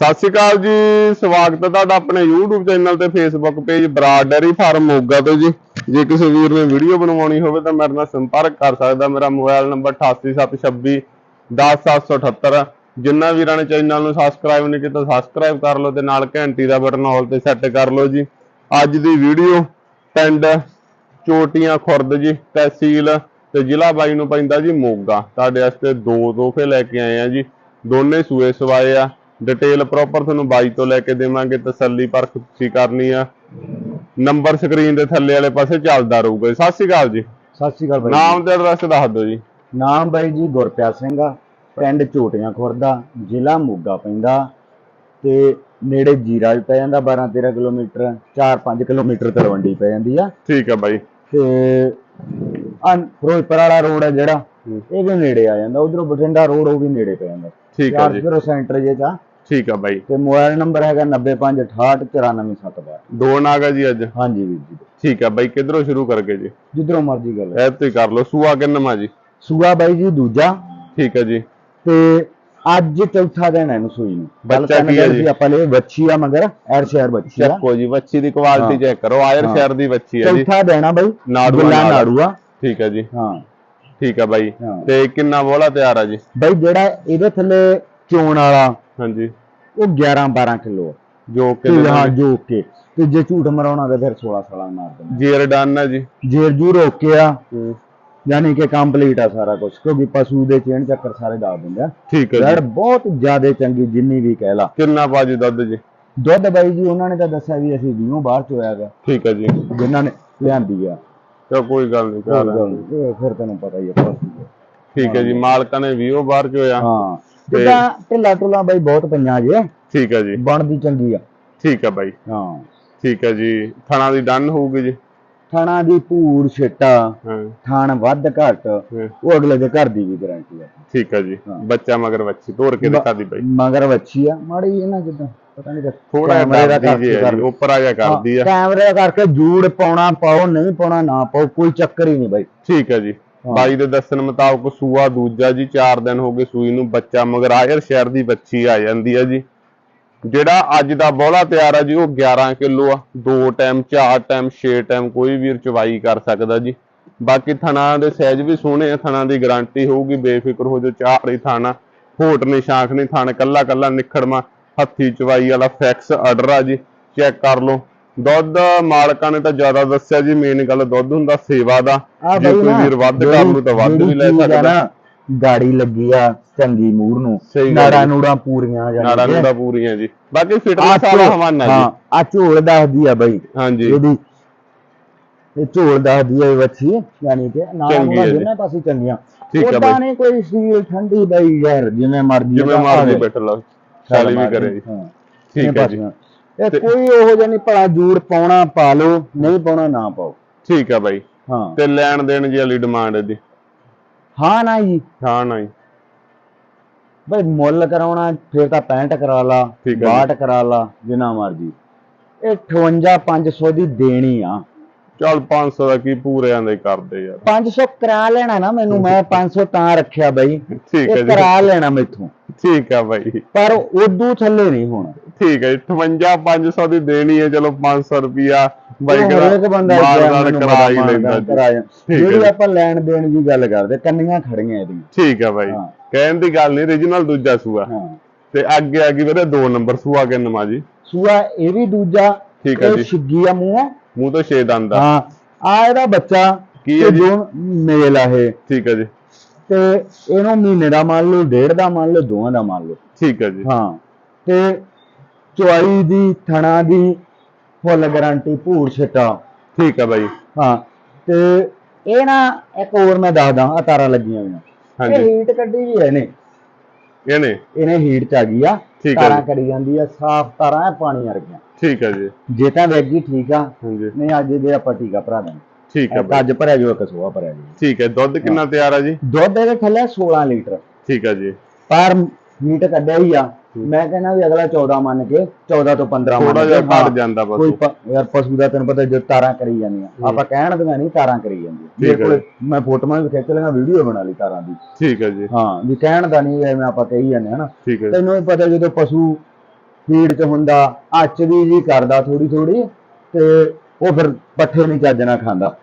ਸਤਿ ਸ਼੍ਰੀ ਅਕਾਲ ਜੀ, ਸਵਾਗਤ ਹੈ ਤੁਹਾਡਾ ਆਪਣੇ YouTube ਚੈਨਲ ਤੇ Facebook page Brar dairy farm Moga ਤੋਂ ਜੀ। ਜੇ ਕਿਸੇ ਵੀਰ ਨੇ ਵੀਡੀਓ ਬਣਵਾਉਣੀ ਹੋਵੇ ਤਾਂ ਮੇਰੇ ਨਾਲ ਸੰਪਰਕ ਕਰ ਸਕਦਾ। ਮੇਰਾ ਮੋਬਾਈਲ ਨੰਬਰ 8876 10778 ਜਿੰਨਾ ਵੀਰਾਂ ਨੇ ਚੈਨਲ ਨੂੰ ਸਬਸਕ੍ਰਾਈਬ ਨਹੀਂ ਕੀਤਾ ਸਬਸਕ੍ਰਾਈਬ ਕਰ ਲਓ ਤੇ ਨਾਲ ਘੰਟੀ ਦਾ ਬਟਨ ਆਲ ਤੇ ਸੈੱਟ ਕਰ ਲਓ ਜੀ। ਅੱਜ ਦੀ ਵੀਡੀਓ ਪਿੰਡ ਚੋਟੀਆਂ ਖੁਰਦ ਜੀ, ਤਹਿਸੀਲ ਤੇ ਜ਼ਿਲ੍ਹਾ ਬਾਈ ਨੂੰ ਪੈਂਦਾ ਜੀ ਮੋਗਾ। ਤੁਹਾਡੇ ਵਾਸਤੇ ਦੋ ਤੋਹਫੇ ਲੈ ਕੇ ਆਏ ਆ ਜੀ। ਦੋਨੇ ਸੂਏ ਸਵਾਏ ਆ। ਡਿਟੇਲ ਪ੍ਰੋਪਰ ਤੁਹਾਨੂੰ ਬਾਈ ਤੋਂ ਲੈ ਕੇ ਦੇਵਾਂਗੇ ਤਸੱਲੀ ਪਰਖ ਤੁਸੀਂ ਕਰਨੀ ਆ। ਨੰਬਰ ਸਕਰੀਨ ਦੇ ਥੱਲੇ ਵਾਲੇ ਪਾਸੇ ਚੱਲਦਾ ਰਹੂਗਾ। ਸਤਿ ਸ਼੍ਰੀ ਅਕਾਲ ਜੀ। ਸਤਿ ਸ਼੍ਰੀ ਅਕਾਲ ਬਾਈ ਨਾਮ ਤੇ ਐਡਰੈਸ ਦੱਸ ਦਿਓ ਜੀ। ਨਾਮ ਬਾਈ ਜੀ ਗੁਰਪਿਆਰ ਸਿੰਘ ਆ। ਪਿੰਡ ਝੋਟੀਆਂ ਖੁਰਦਾ ਜ਼ਿਲ੍ਹਾ ਮੋਗਾ ਪੈਂਦਾ। ਤੇ ਨੇੜੇ ਜੀਰਾ ਵੀ ਪੈ ਜਾਂਦਾ 12 13 ਕਿਲੋਮੀਟਰ 4-5 ਕਿਲੋਮੀਟਰ ਤਲਵੰਡੀ ਪੈ ਜਾਂਦੀ ਆ। ਠੀਕ ਆ ਬਾਈ। ਤੇ ਆ ਫਿਰੋਜ਼ਪੁਰ ਵਾਲਾ ਰੋਡ ਹੈ ਜਿਹੜਾ। ਇਹ ਵੀ ਨੇੜੇ ਆ ਜਾਂਦਾ। ਉਧਰੋਂ ਬਠਿੰਡਾ ਰੋਡ ਉਹ ਵੀ ਨੇੜੇ ਪੈ ਜਾਂਦਾ। ਠੀਕ ਆ ਜੀ। ਫਿਰ ਸੈਂਟਰ ਜੇ ਚ ਆ। ਠੀਕ ਆ ਬਾਈ। ਤੇ ਮੋਬਾਈਲ ਨੰਬਰ ਹੈਗਾ 9568949712 ਦੋ ਨਾਗ ਆ ਜੀ ਅੱਜ? ਹਾਂਜੀ ਵੀਰ ਜੀ। ਠੀਕ ਆ ਬਾਈ ਕਿਧਰੋਂ ਸ਼ੁਰੂ ਕਰਕੇ ਜੀ? ਜਿੱਧਰੋਂ ਮਰਜ਼ੀ ਗੱਲ ਇਹ ਤੇ ਕਰ ਲਓ। ਸੂਆ ਕਿੰਨਵਾਂ ਜੀ? ਸੂਆ ਬਾਈ ਜੀ ਦੂਜਾ। ਠੀਕ ਆ ਜੀ। ਤੇ ਅੱਜ ਚੌਥਾ ਦਿਨ ਹੈ ਇਹਨੂੰ ਸੂਈ ਨੂੰ। ਬੱਚਾ ਕੀ ਹੈ ਜੀ? ਆਪਾਂ ਲਈ ਬੱਚੀ ਆ ਮਗਰ ਐਰ ਸ਼ਹਿਰ ਬੱਚੀ ਆ। ਚੱਕੋ ਜੀ ਬੱਚੀ ਦੀ ਕੁਆਲਿਟੀ ਹਾਂ। ਚੈੱਕ ਕਰੋ। ਆਇਰ ਹਾਂ। ਸ਼ਹਿਰ ਦੀ ਬੱਚੀ ਆ ਜੀ। ਚੌਥਾ ਆ ਬਾਈ। ਨਾੜੂ ਆ ਗੁੱਲਾ ਨਾਲ। ਨਾੜੂ। ਆ ਠੀਕ ਆ ਜੀ। ਹਾਂ। ਠੀਕ ਆ ਬਾਈ। ਹਾਂ। ਤੇ ਕਿੰਨਾ ਬੋਲਾ ਤਿਆਰ ਆ ਜੀ? ਬਾਈ ਜਿਹੜਾ ਇਹਦੇ ਥੱਲੇ ਚੋਣ ਵਾਲਾ ਹਾਂਜੀ। ਉਹ 11 12 ਕਿਲੋ ਜੋ ਕਿ ਤੇ ਹਾਂ ਜੋ ਕੇ। ਤੇ ਜੇ ਝੂਠ ਮਰਾਉਣਾ ਤਾਂ ਫਿਰ 16 16 ਮਾਰ ਦੇਣਾ। ਜੇਰ ਡਨ ਆ ਜੀ। ਜੇਰ ਜੂ ਰੋਕਿਆ। ਯਾਨੀ ਕਿ ਕੰਪਲੀਟ ਆ ਸਾਰਾ ਕੁਝ ਕਿਉਂਕਿ ਪਸ਼ੂ ਦੇ ਚੇਨ ਚੱਕਰ ਸਾਰੇ ਦੱਸ ਦਿੰਦੇ ਠੀਕ ਆ ਯਾਰ ਬਹੁਤ ਜ਼ਿਆਦਾ ਚੰਗੀ ਜਿੰਨੀ ਵੀ ਕਹਿ ਲਾ। ਕਿੰਨਾ ਬਾਜੀ ਦੁੱਧ ਜੀ? ਦੁੱਧ ਬਾਈ ਜੀ ਉਹਨਾਂ ਨੇ ਤਾਂ ਦੱਸਿਆ ਵੀ ਅਸੀਂ 20 ਬਾਹਰ ਚ ਹੋਇਆ ਗਾ। ਠੀਕ ਆ ਜੀ। ਜਿਨ੍ਹਾਂ ਨੇ ਲਿਆਂਦੀ ਆ। ਚਲੋ ਕੋਈ ਗੱਲ ਨਹੀਂ ਕਰ ਫਿਰ ਤੈਨੂੰ ਪਤਾ ਹੀ ਆ। ਠੀਕ ਹੈ ਜੀ ਮਾਲਕਾਂ ਨੇ ਵੀ ਉਹ ਬਾਹਰ ਚ ਹੋਇਆ ਹਾਂ। ਤੇ- ਜਿੱਦਾਂ ਢਿੱਲਾ ਢੁੱਲਾ ਬਾਈ ਬਹੁਤ ਪਈਆਂ ਜੇ। ਠੀਕ ਹੈ ਜੀ। ਬਣਦੀ ਚੰਗੀ ਆ। ਠੀਕ ਹੈ ਬਾਈ। ਹਾਂ। ਠੀਕ ਹੈ ਜੀ। ਥਣਾ ਦੀ ਡਨ ਹੋਊਗੀ ਜੀ। ਥਾਣਾ ਦੀ ਭੂਰ ਛੇਟਾ ਹਾਂ। ਥਾਣ ਵੱਧ ਘੱਟ ਉਹ ਅਗਲੇ ਦੇ ਘਰ ਦੀ ਵੀ ਗਾਰੰਟੀ ਆ। ਠੀਕ ਹੈ ਜੀ। ਬੱਚਾ ਮਗਰ ਬੱਚੀ ਤੋੜ ਕੇ ਦਿਖਾ ਦੀ ਬਾਈ। ਮਗਰ ਵੱਛੀ ਆ। ਮਾੜੀ ਇਹ ਨਾ ਜਿੱਦਾਂ ਪਤਾ ਨਹੀਂ ਥੋੜਾ ਕਰਦੀ ਕਰਕੇ ਉੱਪਰ ਆ ਜਾ ਕਰਦੀ ਆ। ਕੈਮਰੇ ਕਰਕੇ ਜੂੜ ਪਾਉਣਾ ਪਾਓ ਨਹੀਂ ਪਾਉਣਾ ਨਾ ਪਾਓ ਕੋਈ ਚੱਕਰ ਹੀ ਨਹੀਂ ਬਾਈ। ਠੀਕ ਹੈ ਜੀ। ਬਾਈ ਦੇ ਦੱਸਣ ਮੁਤਾਬਕ ਸੂਆ ਦੂਜਾ ਜੀ 4 ਦਿਨ ਹੋ ਗਏ ਸੂਈ ਨੂੰ ਬੱਚਾ, ਮਗਰ ਸ਼ਹਿਰ ਦੀ ਬੱਚੀ ਆ ਜਾਂਦੀ ਆ ਜੀ। ਜਿਹੜਾ ਅੱਜ ਦਾ ਬੋਲਾ ਤਿਆਰ ਆ ਜੀ, ਉਹ 11 ਕਿਲੋ ਆ। ਦੋ ਟਾਈਮ ਚਾਰ ਟਾਈਮ, ਛੇ ਟਾਈਮ ਕੋਈ ਵੀਰ ਚਵਾਈ ਕਰ ਸਕਦਾ ਜੀ। ਬਾਕੀ ਥਣਾ ਦੇ ਸਾਈਜ਼ ਵੀ ਸੋਹਣੇ ਆ, ਥਣਾ ਦੀ ਗਾਰੰਟੀ ਹੋਊਗੀ, ਬੇਫਿਕਰ ਹੋ ਜੋ ਚਾਰ ਹੀ ਥਾਣਾ। ਹੋਟ ਨਹੀਂ ਸ਼ਾਂਖ ਨਹੀਂ ਥਣ ਕੱਲਾ ਕੱਲਾ ਨਿਖੜਮਾ, ਹੱਥੀ ਚਵਾਈ ਵਾਲਾ ਫੈਕਸ ਆਰਡਰ ਆ ਜੀ, ਚੈੱਕ ਕਰ ਲਓ। ਦੁੱਧ ਮਾਲਕਾਂ ਨੇ ਤਾਂ ਜ਼ਿਆਦਾ ਦੱਸਿਆ ਜੀ ਮੇਨ ਗੱਲ ਦੁੱਧ ਹੁੰਦਾ ਸੇਵਾ ਦਾ। ਆ ਜੇ ਕੋਈ ਵੀਰ ਵੱਧ ਲੂ ਤਾਂ ਵੱਧ ਵੀ ਲੈ ਆ ਸਕਦਾ ਗਾੜੀ ਲੱਗੀ ਆ ਚੰਗੀ ਮੂਰ ਨੂੰ। ਨਾੜਾਂ। ਨੂੜਾਂ ਪੂਰੀਆਂ ਜਾਣੀ ਨਾੜਾਂ ਕਿ। ਨੂੰ ਤਾਂ ਪੂਰੀਆਂ ਜੀ। ਬਾਕੀ ਆ ਫਿਟਨੈਸ ਵਾਲਾ ਹਵਾਨਾ ਜੀ। ਆ ਝੋਲ ਦੱਸਦੀ ਆ ਬਾਈ। ਹਾਂਜੀ। ਇਹਦੀ ਇਹ ਝੋਲ ਦੱਸਦੀ ਆ ਵੱਛੀ ਯਾਨੀ ਕਿ ਨਾਲ ਚੰਗੀ ਹੈ ਉਹਨਾਂ ਜੀ। ਦੋਨੇ ਪਾਸੇ ਚੰਗੀਆਂ। ਠੀਕ ਉਦਾਂ ਬਾਈ। ਕੋਈ ਸੀਲ ਠੰਡੀ ਬਾਈ ਯਾਰ ਜਿਵੇਂ ਮਰਜ਼ੀ ਜਿਵੇਂ ਮਰਜ਼ੀ ਬੈਠ ਲਓ ਚਾਲੀ ਵੀ ਕਰੇ ਜੀ ਠੀਕ ਹੈ ਜੀ। ਇਹ ਕੋਈ ਉਹੋ ਜਿਹਾ ਨਹੀਂ ਭਲਾ ਜੂੜ ਪਾਉਣਾ ਪਾ ਲਓ ਨਹੀਂ ਪਾਉਣਾ ਨਾ ਪਾਓ। ਠੀਕ ਹੈ ਬਾਈ। ਹਾਂ। ਤੇ ਲੈਣ ਦੇਣ ਜੀ ਵਾਲੀ ਡਿਮਾਂਡ ਇਹਦੀ? ਹਾਂ ਨਾ ਜੀ। ਹਾਂ ਨਹੀਂ ਬਈ ਮੁੱਲ ਕਰਾਉਣਾ ਫਿਰ ਤਾਂ 65 ਕਰਾ ਲਾ ਠੀਕ ਹੈ 62 ਕਰਾ ਲਾ ਜਿੰਨਾ ਮਰਜ਼ੀ। ਇਹ 58 500 ਦੀ ਦੇਣੀ ਆ। ਚੱਲ 500 ਦਾ ਕੀ ਪੂਰਿਆਂ ਦਾ ਕਰਦੇ ਯਾਰ। 500 ਕਰਾ ਲੈਣਾ ਨਾ ਮੈਨੂੰ ਮੈਂ 500 ਤਾਂ ਰੱਖਿਆ ਬਈ। ਠੀਕ ਹੈ ਜੀ। ਕਰਾ ਲੈਣਾ ਮੈਥੋਂ। ਠੀਕ ਹੈ ਬਾਈ। ਪਰ ਉਦੋਂ ਥੱਲੇ ਨਹੀਂ ਹੋਣਾ। ਠੀਕ ਹੈ ਜੀ 58 500 ਦੀ ਦੇਣੀ ਹੈ ਚਲੋ 500 ਰੁਪਿਆ ਬਾਈ ਮੈਨੂੰ ਕਰਾ ਹੀ ਲੈਂਦਾ ਕਰਾ ਜਿਹੜੀ। ਆਪਾਂ ਲੈਣ ਦੇਣ ਦੀ ਗੱਲ ਕਰਦੇ ਕੰਨੀਆਂ ਖੜੀਆਂ ਇਹਦੀਆਂ। ਠੀਕ ਹੈ ਬਾਈ। ਕਹਿਣ ਦੀ ਗੱਲ ਨਹੀਂ ਰੀਜਨਲ ਦੂਜਾ ਸੂਆ। ਤੇ ਅੱਗੇ ਆ ਗਈ ਵੀਰੇ ਦੋ ਨੰਬਰ ਸੂਆ ਕੇ ਨਮਾ ਜੀ? ਸੂਆ ਇਹ ਵੀ ਦੂਜਾ ਠੀਕ ਹੈ ਜੀ। ਛਿੱਗੀ ਆ ਮੂੰਹ ਮੂੰਹ ਤੋਂ 6 ਦੰਦ ਆ। ਹਾਂ। ਆ ਇਹਦਾ ਬੱਚਾ ਕੀ ਹੈ ਜੀ? ਮੇਲ ਆ ਇਹ। ਠੀਕ ਹੈ ਜੀ। ਤੇ ਇਹਨੂੰ ਮਹੀਨੇ ਦਾ ਮੰਨ ਲਓ ਡੇਢ ਦਾ ਮੰਨ ਲਓ ਦੋਵਾਂ ਦਾ ਮੰਨ ਲਓ। ਠੀਕ ਹੈ ਜੀ। ਹਾਂ। ਤੇ ਚੁਆਈ ਦੀ ਥਣਾ ਦੀ ਫੁੱਲ ਗਾਰੰਟੀ ਭੂਰ ਛਟਾ। ਠੀਕ ਹੈ ਬਾਈ। ਹਾਂ ਤੇ ਇਹ ਨਾ ਇੱਕ ਹੋਰ ਮੈਂ ਦੱਸਦਾ ਆ ਤਾਰਾਂ ਲੱਗੀਆਂ ਹੋਈਆਂ। ਇਹ ਹੀਟ ਕੱਢੀ ਜੀ ਇਹਨੇ। ਇਹਨੇ? ਇਹਨੇ ਹੀਟ ਚ ਆ ਗਈ ਆ ਤਾਰਾਂ। ਕਰੀ ਜਾਂਦੀ ਆ ਸਾਫ਼ ਤਾਰਾਂ ਐ ਪਾਣੀ ਵਰਗੀਆਂ। ਠੀਕ ਹੈ ਜੀ। ਜੇ ਤਾਂ ਵੈਗੀ ਠੀਕ ਆ। ਹਾਂਜੀ। ਨਹੀਂ ਅੱਜ ਦੇ ਆਪਾਂ ਟੀਕਾ ਭਰਾ ਦੇਣਾ। ਠੀਕ ਹੈ ਬਾਈ। ਅੱਜ ਭਰਿਆ ਜੋ ਇੱਕ ਸੋਆ ਭਰਿਆ ਜੀ। ਠੀਕ ਹੈ ਦੁੱਧ ਕਿੰਨਾ ਤਿਆਰ ਆ ਜੀ? ਦੁੱਧ ਇਹਦੇ ਥੱਲੇ 16 ਲੀਟਰ। ਠੀਕ ਹੈ ਜੀ। ਪਰ ਮੀਟ ਕੱਢਿਆ ਹੀ ਆ। ਮੈਂ ਕਹਿੰਦਾ ਵੀ ਅਗਲਾ 14 ਮੰਨ ਕੇ 14 ਤੋਂ 15 ਮੰਨ ਥੋੜਾ ਜਿਹਾ ਹਾਂ, ਘਟ ਜਾਂਦਾ ਬਸ ਕੋਈ ਪ- ਯਾਰ ਪਸ਼ੂ ਦਾ ਤੈਨੂੰ ਪਤਾ ਜੋ ਤਾਰਾਂ ਕਰੀ ਜਾਂਦੀਆਂ। ਆਪਾਂ ਕਹਿਣ ਦੀਆਂ ਨਹੀਂ ਤਾਰਾਂ ਕਰੀ ਜਾਂਦੀਆਂ। ਮੇਰੇ ਹੈ ਕੋਲ ਮੈਂ ਫੋਟੋਆਂ ਵੀ ਖਿੱਚ ਲਈਆਂ ਵੀਡੀਓ ਬਣਾ ਲਈ ਤਾਰਾਂ ਦੀ। ਠੀਕ ਹੈ ਜੀ। ਹਾਂ ਵੀ ਕਹਿਣ ਦਾ ਨਹੀਂ ਐਵੇਂ ਆਪਾਂ ਕਹੀ ਜਾਂਦੇ ਹਨਾ। ਠੀਕ ਹੈ ਤੈਨੂੰ ਵੀ ਪਤਾ ਜਦੋਂ ਪਸ਼ੂ ਫੀਡ ਚ ਹੁੰਦਾ ਅੱਚ ਵੀ ਜੀ ਕਰਦਾ ਥੋੜੀ ਥੋੜੀ ਤੇ ਉਹ ਫਿਰ ਪੱਠੇ ਨਹੀਂ ਚੱਜ ਨਾਲ ਖਾਂਦਾ।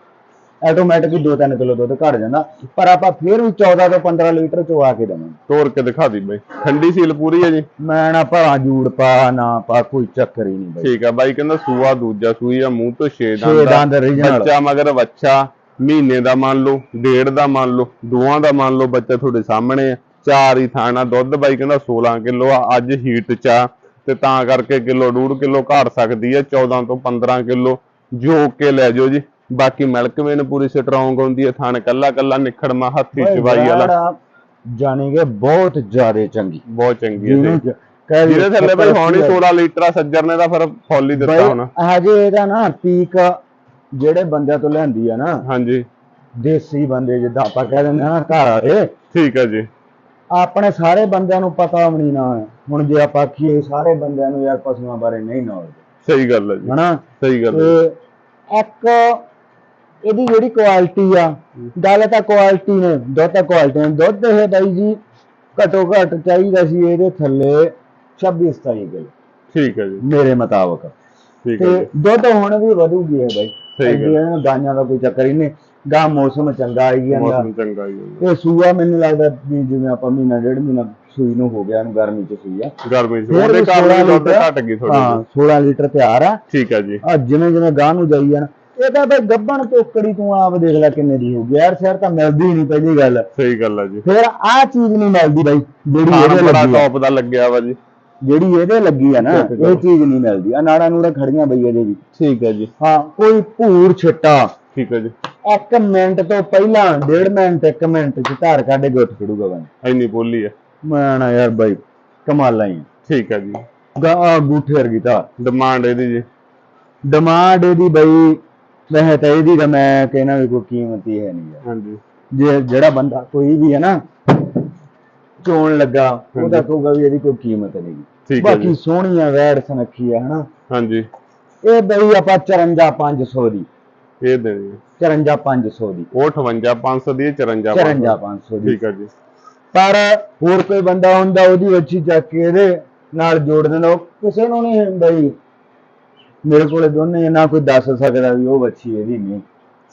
ਆਟੋਮੈਟਿਕ 2-3 ਕਿਲੋ ਦੁੱਧ ਘਟ ਜਾਂਦਾ ਪਰ ਆਪਾਂ ਫਿਰ ਵੀ 14 ਤੋਂ 15 ਲੀਟਰ ਚਵਾ ਕੇ ਦੇਵਾਂਗੇ। ਤੋੜ ਕੇ ਦਿਖਾ ਦੀ ਬਾਈ ਠੰਡੀ ਸੀਲ ਪੂਰੀ ਹੈ ਜੀ? ਮੈਂ ਨਾ ਭਰਾ ਜੂੜ ਪਾ ਨਾ ਪਾ ਕੋਈ ਚੱਕਰ ਹੀ ਨਹੀਂ ਬਈ। ਠੀਕ ਆ ਬਾਈ ਕਹਿੰਦਾ ਸੂਆ ਦੂਜਾ ਸੂਈ ਆ ਮੂੰਹ ਤੋਂ 6 ਛੇ ਦੰਦ। ਬੱਚਾ ਮਗਰ ਬੱਚਾ ਮਹੀਨੇ ਦਾ ਮੰਨ ਲਓ ਡੇਢ ਦਾ ਮੰਨ ਲਓ ਦੋਵਾਂ ਦਾ ਮੰਨ ਲਓ ਬੱਚਾ ਤੁਹਾਡੇ ਸਾਹਮਣੇ ਆ। ਚਾਰ ਹੀ ਥਾਣਾ ਦੁੱਧ ਬਾਈ ਕਹਿੰਦਾ 16 ਕਿਲੋ ਆ ਅੱਜ ਹੀਟ ਚ ਆ। ਤੇ ਤਾਂ ਕਰਕੇ ਕਿਲੋ ਡੂਢ ਕਿਲੋ ਘਟ ਸਕਦੀ ਹੈ 14 ਤੋਂ 15 ਕਿਲੋ। ਜੋਕ ਕੇ ਲੈ ਜਾਓ ਜੀ। ਬਾਕੀ ਮਿਲਕ ਵੇਨ ਪੂਰੀ ਸਟਰੋਂਗ ਹੁੰਦੀ ਹੈ ਥਣ ਕੱਲਾ ਕੱਲਾ ਨਿਖੜਮਾ ਹੱਥੀ ਚਵਾਈ ਵਾਲਾ। ਜਾਣੀ ਕਿ ਬਹੁਤ ਜ਼ਿਆਦਾ ਚੰਗੀ। ਬਹੁਤ ਚੰਗੀ ਹੈ ਜਿਹਦੇ ਥੱਲੇ ਬਾਈ ਹੁਣ ਹੀ ਬਈ 16 ਲੀਟਰ ਆ ਸੱਜਰ ਨੇ ਤਾਂ ਫਿਰ ਫੁੱਲ ਦਿੱਤਾ ਹੋਣਾ। ਹਜੇ ਇਹਦਾ ਨਾ ਪੀਕ ਜਿਹੜੇ ਬੰਦਿਆਂ ਤੋਂ ਲੈਂਦੀ ਆ ਨਾ ਹਾਂਜੀ। ਦੇਸੀ ਬੰਦੇ ਜਿੱਦਾਂ ਆਪਾਂ ਕਹਿ ਦਿੰਦੇ ਆ ਨਾ ਘਰ ਵਾਲੇ। ਠੀਕ ਹੈ ਜੀ। ਆਪਣੇ ਸਾਰੇ ਬੰਦਿਆਂ ਨੂੰ ਪਤਾ ਵੀ ਨਹੀਂ ਨਾ ਹੁਣ ਜੇ ਆਪਾਂ ਆਖੀਏ ਸਾਰੇ ਬੰਦਿਆਂ ਨੂੰ ਯਾਰ ਪਸ਼ੂਆਂ ਬਾਰੇ ਨਹੀਂ ਨੌਲੇਜ ਸਹੀ ਗੱਲ ਹੈ ਜੀ। ਹਨਾ? ਸਹੀ ਗੱਲ ਹੈ ਇੱਕ ਇਹਦੀ ਜਿਹੜੀ ਕੁਆਲਿਟੀ ਆ ਗੱਲ ਤਾਂ ਕੁਆਲਿਟੀ ਨੇ ਦੁੱਧ ਤਾਂ ਕੁਆਲਿਟੀ ਨੇ। ਦੁੱਧ ਇਹ ਬਾਈ ਜੀ ਘਟੋ ਘਟ ਚਾਹੀਦਾ ਸੀ ਇਹਦੇ ਥੱਲੇ 26 27 ਕਿਲੋ। ਠੀਕ ਹੈ ਜੀ। ਮੇਰੇ ਮੁਤਾਬਕ। ਠੀਕ ਹੈ ਤੇ ਦੁੱਧ ਹੁਣ ਵੀ ਵਧੂਗੀ ਇਹ ਬਾਈ। ਗੱਲ। ਅੱਗੇ ਇਹਨਾਂ ਦਾ ਕੋਈ ਚੱਕਰ ਹੀ ਨਹੀਂ। ਗਾ ਮੌਸਮ ਚੰਗਾ ਆਈ ਜਾਂਦਾ। ਮੌਸਮ ਚੰਗਾ ਹੀ ਹੈ ਇਹ ਸੂਆ ਮੈਨੂੰ ਲੱਗਦਾ ਵੀ ਜਿਵੇਂ ਆਪਾਂ ਮਹੀਨਾ ਡੇਢ ਮਹੀਨਾ ਸੂਈ ਨੂੰ ਹੋ ਗਿਆ ਇਹਨੂੰ ਗਰਮੀ ਚ ਸੂਈ ਆ। ਗਰਮੀ ਚ। ਉਹਦੇ ਕਾਰਨ 16 ਦੁੱਧ ਘਟ ਗਈ ਥੋੜੀ ਹਾਂ 16 ਲੀਟਰ ਤਿਆਰ ਆ। ਠੀਕ ਹੈ ਜੀ। ਆ ਜਿਵੇਂ ਜਿਵੇਂ ਗਾਂ ਨੂੰ ਜਾਈ ਜਾਣ ਇਹ ਤਾਂ ਬਈ ਗੱਬਣ ਟੋਕੜੀ ਤੂੰ ਆਪ ਦੇਖ ਲੈ ਕਿੰਨੇ ਦੀ ਹੋਊਗੀ। ਯਾਰ ਸ਼ਹਿਰ ਤਾਂ ਮਿਲਦੀ ਨਹੀਂ ਪਹਿਲੀ ਗੱਲ। ਸਹੀ ਗੱਲ ਹੈ ਜੀ। ਫਿਰ ਆਹ ਚੀਜ਼ ਨਹੀਂ ਮਿਲਦੀ ਬਾਈ ਜਿਹੜੀ ਇਹਦੇ ਬੜਾ ਲੱਗੀ ਆ। ਟੌਪ ਦਾ ਲੱਗਿਆ ਵਾ ਜੀ। ਜਿਹੜੀ ਇਹਦੇ ਲੱਗੀ ਆ ਨਾ ਚੈੱਕ ਕਰੋ। ਇਹ ਚੀਜ਼ ਨਹੀਂ ਮਿਲਦੀ। ਆ ਨਾੜਾ ਨੂੜਾ ਖੜੀਆਂ ਬਈ ਇਹਦੇ ਵੀ। ਠੀਕ ਹੈ ਜੀ। ਹਾਂ ਕੋਈ ਭੂਰ ਛਿੱਟਾ। ਠੀਕ ਹੈ ਜੀ। ਇੱਕ ਮਿੰਟ ਤੋਂ ਪਹਿਲਾਂ ਡੇਢ ਮਿੰਟ ਇੱਕ ਮਿੰਟ ਚ ਧਾਰ ਕੱਢ ਕੇ ਉੱਠ ਖੜੂਗਾ ਬਾਈ। ਇੰਨੀ ਬੋਲੀ ਹੈ ਮੈਂ ਨਾ ਯਾਰ ਬਾਈ ਕਮਾਲਾਂ ਹੀ ਠੀਕ ਹੈ ਜੀ। ਗਾ ਗੂਠੇ ਵਰਗੀ ਧਾਰ। ਡਿਮਾਂਡ ਇਹਦੀ ਜੀ। ਡਿਮਾਂਡ ਇਹਦੀ ਬਈ ਵੈਸੇ ਤਾਂ ਇਹਦੀ ਤਾਂ ਮੈਂ ਕਹਿਣਾ ਵੀ ਕੋਈ ਕੀਮਤ ਹੀ ਹੈ ਨਹੀਂ ਯਾਰ ਹਾਂਜੀ। ਜੇ ਜਿਹੜਾ ਬੰਦਾ ਕੋਈ ਵੀ ਹੈ ਨਾ ਚੋਣ ਲੱਗਾ ਉਹਦਾ ਕਹੂਗਾ ਵੀ ਇਹਦੀ ਕੋਈ ਕੀਮਤ ਨਹੀਂ। ਠੀਕ ਹੈ ਬਾਕੀ ਜੀ। ਸੋਹਣੀ ਆ ਵੈੜ ਸੁਨੱਖੀ ਆ ਹਨਾ। ਹਾਂਜੀ। ਇਹ ਬਈ ਆਪਾਂ 54500 ਦੀ। ਇਹ ਦੇ ਜੀ 54500 ਦੀ। ਉਹ 58500 ਦੀ ਇਹ 54 54500 ਦੀ। ਠੀਕ ਹੈ ਜੀ। ਪਰ ਹੋਰ ਕੋਈ ਬੰਦਾ ਹੁੰਦਾ ਉਹਦੀ ਵੱਛੀ ਚੱਕ ਕੇ ਇਹਦੇ ਨਾਲ ਜੋੜ ਉਹ ਕਿਸੇ ਨੂੰ ਨਹੀਂ ਬਈ ਮੇਰੇ ਕੋਲੇ ਦੋਨੇ ਨਾ ਕੋਈ ਦੱਸ ਸਕਦਾ ਵੀ ਉਹ ਵੱਛੀ ਇਹਦੀ ਨਹੀਂ।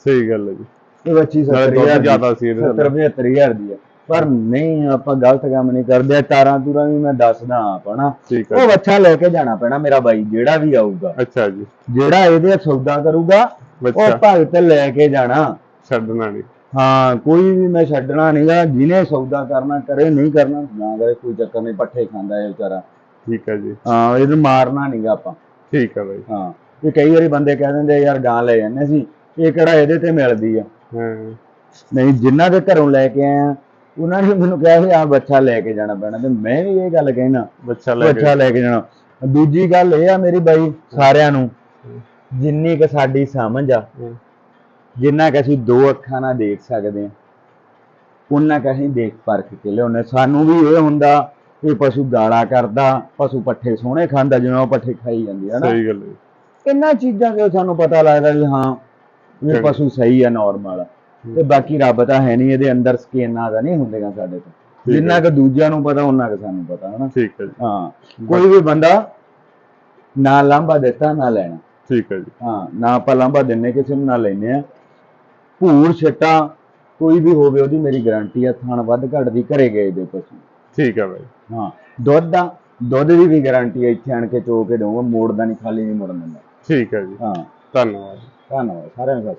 ਸਹੀ ਗੱਲ ਹੈ ਜੀ। ਇਹ ਨਾਲੇ 70000 ਦੁੱਧ ਦੀ ਜ਼ਿਆਦਾ ਸੀ ਇਹਦੇ 70 75000 ਦੀ ਹੈ ਪਰ ਨਹੀਂ ਆਪਾਂ ਗਲਤ ਕੰਮ ਨਹੀਂ ਕਰਦੇ ਤਾਰਾਂ ਤੂਰਾਂ ਵੀ ਮੈਂ ਦੱਸਦਾ ਆਪ ਹਨਾ। ਉਹ। ਵੱਛਾ ਲੈ ਕੇ ਜਾਣਾ ਪੈਣਾ ਮੇਰਾ ਬਾਈ ਜਿਹੜਾ ਵੀ ਆਊਗਾ। ਅੱਛਾ ਜੀ। ਜਿਹੜਾ ਇਹਦੇ ਸੌਦਾ ਕਰੂਗਾ ਬੱਚਾ। ਉਹ ਭਗਤ ਲੈ ਕੇ ਜਾਣਾ। ਛੱਡਣਾ ਨਹੀਂ। ਹਾਂ ਕੋਈ ਵੀ ਮੈਂ ਛੱਡਣਾ ਨਹੀਂਗਾ ਜਿਹਨੇ ਸੌਦਾ ਕਰਨਾ ਕਰੇ ਨਹੀਂ ਕਰਨਾ ਨਾ ਕਰੇ ਕੋਈ ਚੱਕਰ ਨਹੀਂ। ਪੱਠੇ ਖਾਂਦਾ ਇਹ ਵਿਚਾਰਾ। ਠੀਕ ਹੈ ਜੀ। ਹਾਂ ਇਹਨੂੰ ਮਾਰਨਾ ਨਹੀਂਗਾ ਆਪਾਂ। ਠੀਕ ਹੈ ਬਾਈ। ਹਾਂ ਇਹ ਕਈ ਵਾਰੀ ਬੰਦੇ ਕਹਿ ਦਿੰਦੇ ਯਾਰ ਗਾਂ ਲੈ ਜਾਂਦੇ ਸੀ ਇਹ ਕਿਹੜਾ ਇਹਦੇ ਤੇ ਮਿਲਦੀ ਆ? ਹਾਂ। ਨਹੀਂ ਜਿਨ੍ਹਾਂ ਦੇ ਘਰੋਂ ਲੈ ਕੇ ਆਇਆ ਉਹਨਾਂ ਨੇ ਮੈਨੂੰ ਕਿਹਾ ਸੀ ਆ ਬੱਚਾ ਲੈ ਕੇ ਜਾਣਾ ਪੈਣਾ। ਤੇ ਮੈਂ ਵੀ ਇਹ ਗੱਲ ਕਹਿਣਾ ਬੱਚਾ ਲੈ ਬੱਚਾ ਕੇ ਲੈ ਕੇ ਜਾਣਾ। ਦੂਜੀ ਗੱਲ ਇਹ ਆ ਮੇਰੀ ਬਾਈ ਸਾਰਿਆਂ ਨੂੰ ਜਿੰਨੀ ਕੁ ਸਾਡੀ ਸਮਝ ਆ ਜਿੰਨਾ ਕਿ ਅਸੀਂ ਦੋ ਅੱਖਾਂ ਨਾਲ ਦੇਖ ਸਕਦੇ ਹਾਂ ਉਹਨਾਂ ਕੁ ਅਸੀਂ ਦੇਖ ਪਰਖ ਕੇ ਲਿਆਉਂਦੇ ਸਾਨੂੰ ਵੀ ਇਹ ਹੁੰਦਾ ਵੀ ਪਸ਼ੂ ਗਾਲਾ ਕਰਦਾ ਪਸ਼ੂ ਪੱਠੇ ਸੋਹਣੇ ਖਾਂਦਾ ਜਿਵੇਂ ਉਹ ਪੱਠੇ ਖਾਈ ਜਾਂਦੀ ਹੈ ਨਾ। ਸਹੀ ਗੱਲ ਹੈ। ਇਹਨਾਂ ਚੀਜ਼ਾਂ ਤੋਂ ਸਾਨੂੰ ਪਤਾ ਲੱਗਦਾ ਵੀ ਹਾਂ ਇਹ। ਪਸ਼ੂ ਸਹੀ ਆ ਨਾਰਮਲ ਤੇ ਬਾਕੀ ਰੱਬ ਤਾਂ ਹੈ ਨਹੀਂ ਇਹਦੇ ਅੰਦਰ ਸਕੀਨਾਂ ਦਾ ਨਹੀਂ ਹੁੰਦੇਗਾ ਸਾਡੇ ਤੋਂ। ਜਿੰਨਾ ਕਿ ਦੂਜਿਆਂ ਨੂੰ ਪਤਾ ਉਹਨਾਂ ਕਿ ਸਾਨੂੰ ਪਤਾ ਹੈ ਨਾ ਠੀਕ ਹੈ ਜੀ। ਹਾਂ। ਕੋਈ ਵੀ ਬੰਦਾ ਨਾ ਲਾਂਭਾ ਦਿੱਤਾ ਨਾ ਲੈਣਾ। ਠੀਕ ਹੈ ਜੀ। ਹਾਂ ਨਾ ਆਪਾਂ ਲਾਂਭਾ ਦਿੰਨੇ ਕਿਸੇ ਨੂੰ ਨਾ ਲੈਨੇ ਆ। ਭੂਰ ਛੱਟਾ ਕੋਈ ਵੀ ਹੋਵੇ ਉਹਦੀ ਮੇਰੀ ਗਾਰੰਟੀ ਆ ਥਣ ਵੱਧ ਘੱਟ ਦੀ ਘਰੇ ਗਏ ਦੇ ਪਸ਼ੂ। ਠੀਕ ਹੈ ਬਾਈ। ਹਾਂ ਦੁੱਧ ਦਾ ਦੁੱਧ ਦੀ ਵੀ ਗਾਰੰਟੀ ਆ ਇੱਥੇ ਆਣ ਕੇ ਚੋ ਕੇ ਦਊਂਗਾ ਮੋੜਦਾ ਨਹੀਂ ਖਾਲੀ ਨਹੀਂ ਮੁੜਨ ਦਿੰਦਾ। ਠੀਕ ਹੈ ਜੀ। ਹਾਂ। ਧੰਨਵਾਦ। ਧੰਨਵਾਦ ਸਾਰਿਆਂ ਦਾ